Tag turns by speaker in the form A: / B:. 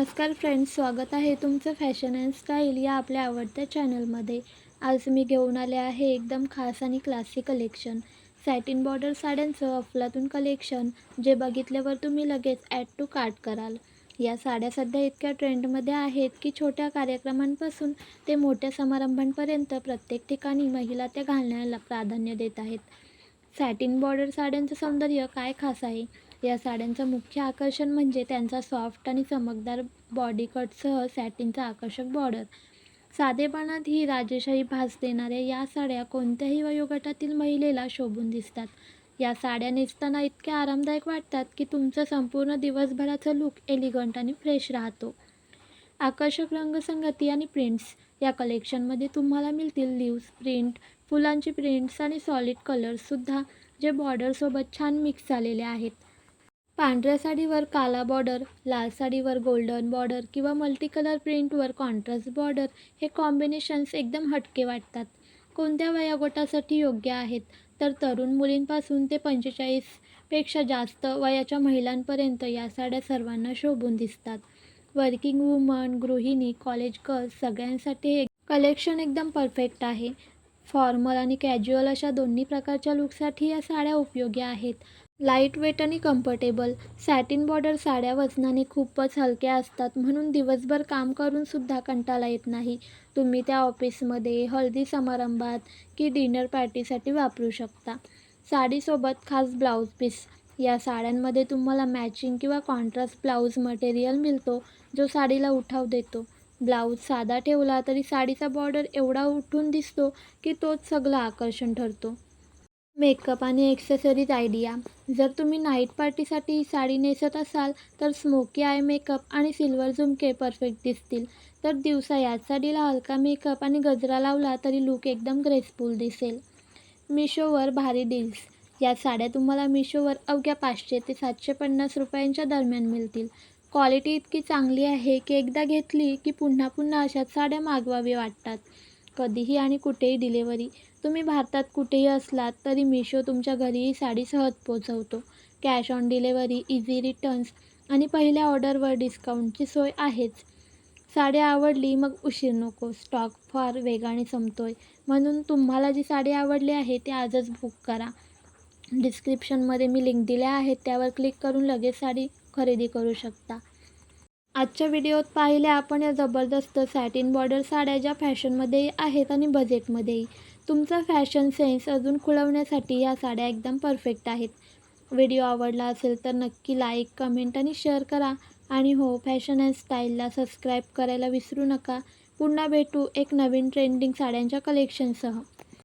A: नमस्कार फ्रेंड्स स्वागत आहे तुमचं फॅशन अँड स्टाईल या आपल्या आवडत्या चॅनलमध्ये. आज मी घेऊन आले आहे एकदम खास आणि क्लासिक कलेक्शन सॅटिन बॉर्डर साड्यांचं अफलातून कलेक्शन जे बघितल्यावर तुम्ही लगेच ॲड टू कार्ट कराल. या साड्या सध्या इतक्या ट्रेंडमध्ये आहेत की छोट्या कार्यक्रमांपासून ते मोठ्या समारंभांपर्यंत प्रत्येक ठिकाणी महिला त्या घालण्याला प्राधान्य देत आहेत. सॅटिन बॉर्डर साड्यांचं सौंदर्य काय खास आहे? या साड्यांचं मुख्य आकर्षण म्हणजे त्यांचा सॉफ्ट आणि चमकदार बॉडी कटसह सॅटिनचा आकर्षक बॉर्डर साधेपणात ही राजेशाही भास देणाऱ्या या साड्या कोणत्याही वयोगटातील महिलेला शोभून दिसतात. या साड्या नेसताना इतक्या आरामदायक वाटतात की तुमचं संपूर्ण दिवसभराचा लूक एलिगंट आणि फ्रेश राहतो. आकर्षक रंगसंगती आणि प्रिंट्स या कलेक्शनमध्ये तुम्हाला मिळतील लिव्स प्रिंट फुलांची प्रिंट्स आणि सॉलिड कलर्ससुद्धा जे बॉर्डरसोबत छान मिक्स झालेले आहेत. पांढऱ्या साडीवर काला बॉर्डर लाल साडीवर गोल्डन बॉर्डर किंवा मल्टी कलर प्रिंटवर कॉन्ट्रास्ट बॉर्डर हे कॉम्बिनेशन्स एकदम हटके वाटतात. कोणत्या वयोगटासाठी योग्य आहेत? तर तरुण मुलींपासून ते पंचेचाळीसपेक्षा जास्त वयाच्या महिलांपर्यंत या साड्या सर्वांना शोभून दिसतात. वर्किंग वुमन गृहिणी कॉलेज गर्ल्स सगळ्यांसाठी हे कलेक्शन एकदम परफेक्ट आहे. फॉर्मल आणि कॅज्युअल अशा दोन्ही प्रकारच्या लुकसाठी या साड्या उपयोगी आहेत. लाईटवेट आणि कम्फर्टेबल. सॅटिन बॉर्डर साड्या वजनाने खूपच हलक्या असतात म्हणून दिवसभर काम करूनसुद्धा कंटाळा येत नाही. तुम्ही त्या ऑफिसमध्ये हळदी समारंभात की डिनर पार्टीसाठी वापरू शकता. साडीसोबत खास ब्लाऊज पीस. या साड्यांमध्ये तुम्हाला मॅचिंग किंवा कॉन्ट्रास्ट ब्लाऊज मटेरियल मिळतो जो साडीला उठाव देतो. ब्लाऊज साधा ठेवला तरी साडीचा बॉर्डर एवढा उठून दिसतो की तोच सगळं आकर्षण ठरतो. मेकअप आणि एक्सेसरीज आयडिया जर तुम्ही नाईट पार्टीसाठी साडी नेसत असाल तर स्मोकी आय मेकअप आणि सिल्वर झुमके परफेक्ट दिसतील. तर दिवसा याच साडीला हलका मेकअप आणि गजरा लावला तरी लूक एकदम ग्रेसफुल दिसेल. मिशोवर भारी डील्स या साड्या तुम्हाला मिशोवर अवघ्या पाचशे ते सातशे पन्नास रुपयांच्या दरम्यान मिळतील. क्वालिटी इतकी चांगली आहे की एकदा घेतली की पुन्हा पुन्हा अशाच साड्या मागवावी वाटतात. कधीही आणि कुठेही डिलेवरी तुम्ही भारतात कुठेही असलात तरी मिशो तुमच्या घरीही साडी सहज पोचवतो. Cash on delivery easy returns आणि पहिल्या ऑर्डरवर डिस्काउंटची सोय आहेच. साडी आवडली मग उशीर नको. स्टॉक फार वेगाने संपतोय. म्हणून तुम्हाला जी साडी आवडली आहे ती आजच बुक करा. डिस्क्रिप्शनमध्ये मी लिंक दिल्या आहेत. त्यावर क्लिक करून लगेच साडी खरेदी करू शकता. आजच्या व्हिडिओत पाहिल्या आपण या जबरदस्त सॅटिन बॉर्डर साड्या ज्या फॅशनमध्येही आहेत आणि बजेटमध्येही तुमचा फॅशन सेन्स अजून खुळवण्यासाठी या साड्या एकदम परफेक्ट आहेत. व्हिडिओ आवडला असेल तर नक्की लाईक कमेंट आणि शेअर करा. आणि हो फॅशन अँड स्टाईलला सबस्क्राईब करायला विसरू नका. पुन्हा भेटू एक नवीन ट्रेंडिंग साड्यांच्या कलेक्शनसह